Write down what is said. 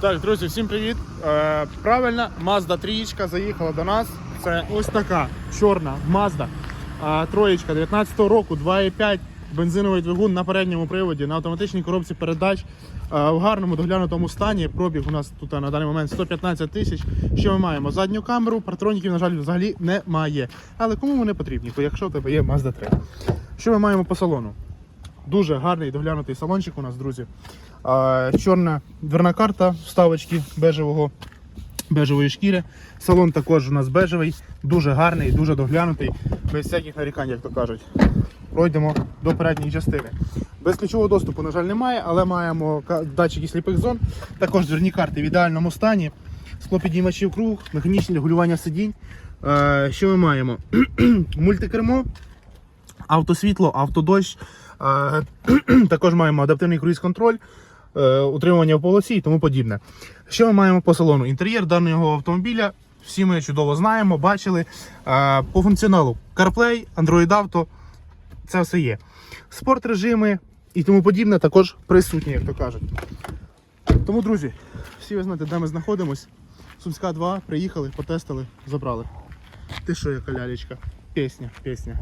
Так, друзі, всім привіт. Е, правильно, Mazda 3 заїхала до нас. Це ось така чорна Mazda. Е, троєчка 19-го року, 2,5 бензиновий двигун на передньому приводі, на автоматичній коробці передач. Е, в гарному доглянутому стані. Пробіг у нас тут на даний момент 115 тисяч. Що ми маємо? Задню камеру, партроніків, на жаль, взагалі немає. Але кому вони потрібні, якщо в тебе є Mazda 3. Що ми маємо по салону? Дуже гарний доглянутий салончик у нас, друзі. Чорна дверна карта, вставочки бежевого, бежевої шкіри. Салон також у нас бежевий, дуже гарний, дуже доглянутий, без всяких нарікань, як то кажуть. Пройдемо до передньої частини. Без ключового доступу, на жаль, немає, але маємо датчики сліпих зон. Також дверні карти в ідеальному стані. Склопідіймачів круг, механічне регулювання сидінь. Е, що ми маємо? Мультикермо, автосвітло, автодощ. Е, Також маємо адаптивний круїз-контроль, утримування в полосі і тому подібне. Що ми маємо по салону? Інтер'єр даного автомобіля всі ми чудово знаємо, бачили. Е, По функціоналу CarPlay, Android Auto, це все є. Спорт режими і тому подібне також присутні, як то кажуть. Тому, друзі, всі ви знаєте, де ми знаходимось. Сумська 2, приїхали, потестили, забрали. Ти що, яка лялечка? Пісня, пісня.